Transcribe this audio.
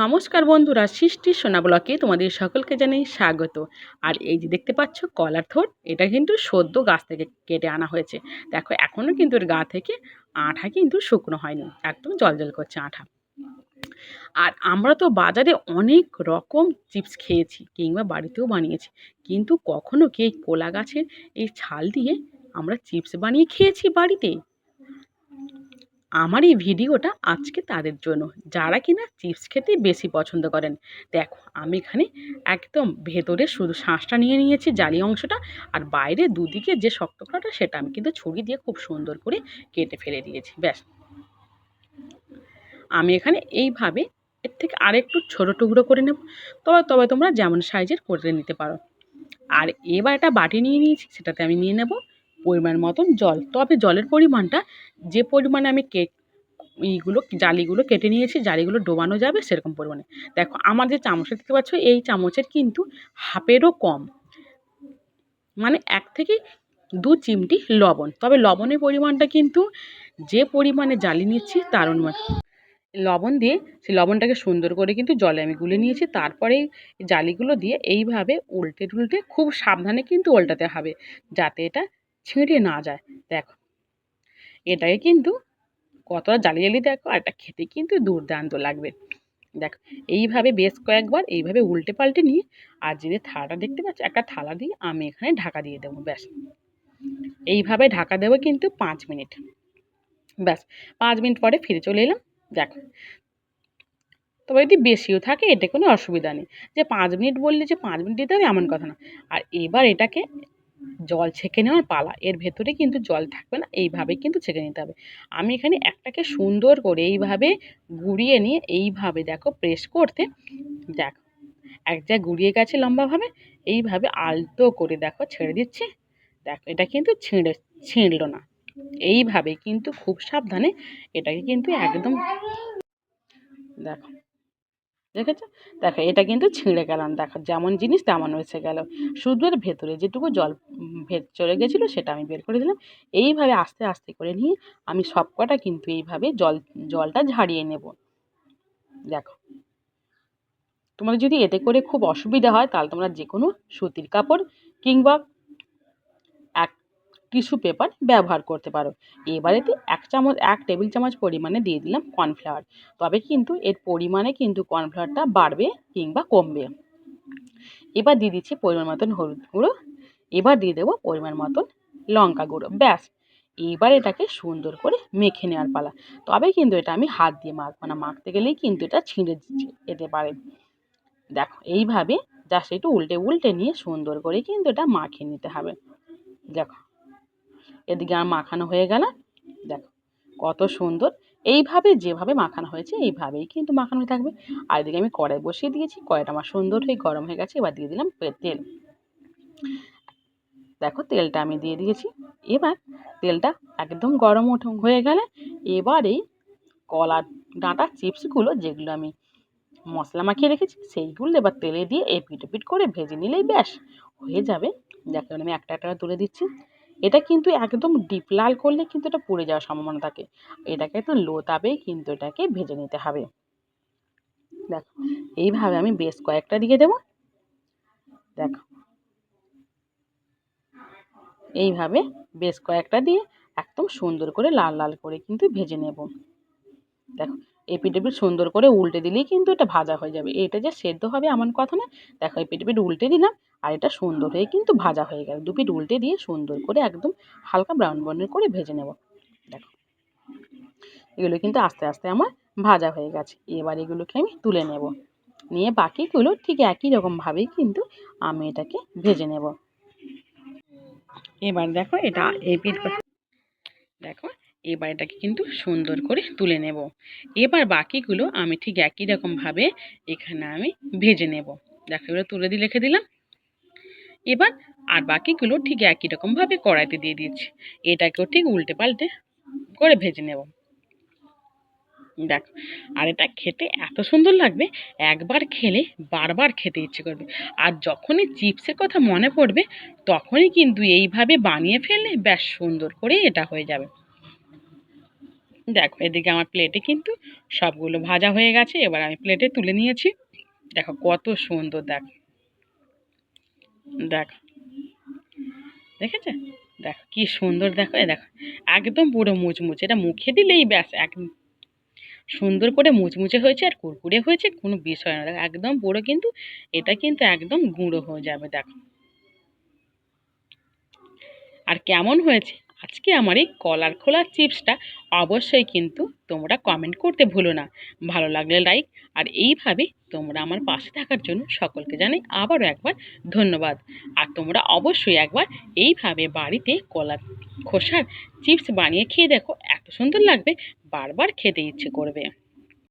নমস্কার বন্ধুরা, সৃষ্টি সোনা ব্লকে তোমাদের সকলকে জানাই স্বাগত। আর এই যে দেখতে পাচ্ছ, কলার থোট, এটা কিন্তু সদ্য গাছ থেকে কেটে আনা হয়েছে। দেখো এখনও কিন্তু এর গা থেকে আঠা কিন্তু শুকনো হয়নি, একদম জল জল করছে আঠা। আর আমরা তো বাজারে অনেক রকম চিপস খেয়েছি, কিংবা বাড়িতেও বানিয়েছি, কিন্তু কখনো কি এই কোলা গাছের এই ছাল দিয়ে আমরা চিপস বানিয়ে খেয়েছি বাড়িতে? আমার এই ভিডিওটা আজকে তাদের জন্য। যারা কিনা চিপস খেতে বেশি পছন্দ করেন, দেখো আমি এখানে একদম ভেতরে শুধু শাঁসটা নিয়ে নিয়েছি, জালি অংশটা, আর বাইরে দুদিকে যে শক্ত করাটা সেটা আমি কিন্তু ছুরি দিয়ে খুব সুন্দর করে কেটে ফেলে দিয়েছি, ব্যাস। আমি এখানে এইভাবে এর থেকে আরেকটু ছোটো টুকরো করে নেব, তবে তবে তোমরা যেমন সাইজের করে নিতে পারো। আর এবার একটা বাটি নিয়ে নিয়েছি, সেটাতে আমি নিয়ে নেব। পরিমাণ মতন জল। তবে জলের পরিমাণটা, যে পরিমাণে আমি কে এইগুলো জালিগুলো কেটে নিয়েছি, জালিগুলো ডোবানো যাবে সেরকম পরিমাণে। দেখো আমার যে চামচটা দেখতে পাচ্ছ, এই চামচের কিন্তু হাফেরও কম। মানে এক থেকে দু চিমটি লবণ। তবে লবণের পরিমাণটা কিন্তু, যে পরিমাণে জালি নিচ্ছি তার অনুমান। লবণ দিয়ে সেই লবণটাকে সুন্দর করে কিন্তু জলে আমি গুলে নিয়েছি, তারপরে জালিগুলো দিয়ে এইভাবে উল্টে টুলটে খুব সাবধানে কিন্তু উল্টাতে হবে, যাতে এটা ছিঁড়ে না যায়। দেখো, এটাকে কিন্তু কতটা জালি জালি দেখো, আর এটা খেতে কিন্তু দুর্দান্ত লাগবে। দেখো, এইভাবে বেশ কয়েকবার এইভাবে উল্টে পাল্টে নিয়ে, আর যে থালাটা দেখতে পাচ্ছ, একটা থালা দিয়ে আমি এখানে ঢাকা দিয়ে দেবো, ব্যাস। এইভাবে ঢাকা দেবো কিন্তু পাঁচ মিনিট। ব্যাস, পাঁচ মিনিট পরে ফিরে চলে এলাম, দেখো। তবে যদি বেশিও থাকে এটা কোনো অসুবিধা নেই। যে পাঁচ মিনিট বললে যে পাঁচ মিনিট দিতে হবে, এমন কথা না। আর এবার এটাকে জল ছেঁকে নেওয়ার পালা। এর ভেতরে কিন্তু জল থাকবে না, এইভাবে কিন্তু ছেঁকে নিতে হবে। আমি এখানে একটাকে সুন্দর করে এইভাবে গুঁড়িয়ে নিয়ে এইভাবে দেখো প্রেস করতে, দেখো, এক জায়গায় গুঁড়িয়ে গেছে লম্বাভাবে, এইভাবে আলতো করে দেখো ছেড়ে দিচ্ছি। দেখো, এটা কিন্তু ছিঁড়ে, ছিঁড়লো না। এইভাবে কিন্তু খুব সাবধানে এটাকে কিন্তু একদম, দেখো দেখেছ? দেখো, এটা কিন্তু ছিঁড়ে গেলাম দেখো, যেমন জিনিস তেমন এসে গেল। শুধু ভেতরে যেটুকু জল ভেদ চলে গেছিল সেটা আমি বের করে দিলাম। এইভাবে আস্তে আস্তে করে নিয়ে আমি সব কটা কিন্তু এইভাবে জল, জলটা ঝাড়িয়ে নেব। দেখো। তোমাদের যদি এতে করে খুব অসুবিধা হয়, তাহলে তোমরা যে কোনো সুতির কাপড় কিংবা টিস্যু পেপার ব্যবহার করতে পারো। এবারেতে এক চামচ এক টেবিল চামচ পরিমাণে দিয়ে দিলাম কর্নফ্লাওয়ার। তবে কিন্তু এর পরিমাণে কিন্তু কর্নফ্লাওয়ারটা বাড়বে কিংবা কমবে। এবার দিয়ে দিচ্ছি পরিমাণ মতন হলুদ গুঁড়ো। এবার দিয়ে দেবো পরিমাণ মতন লঙ্কা গুঁড়ো। ব্যাস। এবার এটাকে সুন্দর করে মেখে নেওয়ার পালা। তবে কিন্তু এটা আমি হাত দিয়ে মাখবো না। মাখতে গেলেই কিন্তু এটা ছিঁড়ে যেতে পারে। দেখো এইভাবে জাস্ট একটু উল্টে উল্টে নিয়ে সুন্দর করে কিন্তু এটা মাখিয়ে নিতে হবে। দেখো। এদিকে আমার মাখানো হয়ে গেল। দেখো কত সুন্দর। এইভাবে যেভাবে মাখানো হয়েছে, এইভাবেই কিন্তু মাখানো হয়ে থাকবে। আর এদিকে আমি কড়াই বসিয়ে দিয়েছি, কড়াইটা আমার সুন্দর হয়ে গরম হয়ে গেছে, এবার দিয়ে দিলাম তেল। দেখো তেলটা আমি দিয়ে দিয়েছি। এবার তেলটা একদম গরম হয়ে গেলে এবার এই কলার ডাঁটা চিপসগুলো যেগুলো আমি মশলা মাখিয়ে রেখেছি, সেইগুলো এবার তেলে দিয়ে এপিট ওপিট করে ভেজে নিলেই ব্যাস, হয়ে যাবে। দেখো আমি একটা একটা তুলে দিচ্ছি। এটা কিন্তু একদম ডিপ লাল করলে কিন্তু এটা পুড়ে যাওয়ার সম্ভাবনা থাকে। এটাকে তো লো তাপে কিন্তু এটাকে ভেজে নিতে হবে। দেখো, এইভাবে আমি বেশ কয়েকটা দিয়ে দেবো। দেখো। এইভাবে বেশ কয়েকটা দিয়ে একদম সুন্দর করে লাল লাল করে কিন্তু ভেজে নেব। দেখো এপিট এপিট সুন্দর করে উল্টে দিলেই কিন্তু এটা ভাজা হয়ে যাবে। এটা যে সেদ্ধ হবে এমন কথা না। দেখো এপিট এপিট উল্টে দিলাম আর এটা সুন্দর হয়ে কিন্তু ভাজা হয়ে গেল। দুপিট উল্টে দিয়ে সুন্দর করে একদম হালকা ব্রাউন ব্রাউনের করে ভেজে নেব। দেখো, এগুলো কিন্তু আস্তে আস্তে আমার ভাজা হয়ে গেছে। এবার এগুলোকে আমি তুলে নেব। নিয়ে বাকিগুলো ঠিক একই রকমভাবেই কিন্তু আমি এটাকে ভেজে নেব। এবার দেখো, এটা এপিট দেখো এবার এটাকে কিন্তু সুন্দর করে তুলে নেব। এবার বাকিগুলো আমি ঠিক একই রকমভাবে এখানে আমি ভেজে নেব। দেখো, এবার তুলে দিয়ে রেখে দিলাম। এবার আর বাকিগুলো ঠিক একই রকমভাবে কড়াইতে দিয়ে দিচ্ছি। এটাকেও ঠিক উল্টে পাল্টে করে ভেজে নেব। দেখো, আর এটা খেতে এত সুন্দর লাগবে, একবার খেলে বারবার খেতে ইচ্ছে করবে। আর যখনই চিপসের কথা মনে পড়বে, তখনই কিন্তু এইভাবে বানিয়ে ফেললে ব্যাস সুন্দর করে এটা হয়ে যাবে। দেখো, এদিকে আমার প্লেটে কিন্তু সবগুলো ভাজা হয়ে গেছে, এবার আমি প্লেটে তুলে নিয়েছি। দেখো, কত সুন্দর দেখ। দেখো। দেখেছে? দেখো, কি সুন্দর দেখো, এ দেখো, একদম পুরো মুচমুচে। এটা মুখে দিলেই ব্যাস, এক সুন্দর করে মুচমুচে হয়েছে আর কুরকুরে হয়েছে, কোনো বিষয় না। দেখো, একদম পুরো কিন্তু, এটা কিন্তু একদম গুঁড়ো হয়ে যাবে, দেখো। আর কেমন হয়েছে? আজকে আমার এই কলার খোলা চিপসটা অবশ্যই কিন্তু তোমরা কমেন্ট করতে ভুলো না। ভালো লাগলে লাইক আর এইভাবে তোমরা আমার পাশে থাকার জন্য সকলকে জানাই আবারও একবার ধন্যবাদ। আর তোমরা অবশ্যই একবার এইভাবে বাড়িতে কলার খোসার চিপস বানিয়ে খেয়ে দেখো, এত সুন্দর লাগবে, বারবার খেতে ইচ্ছে করবে।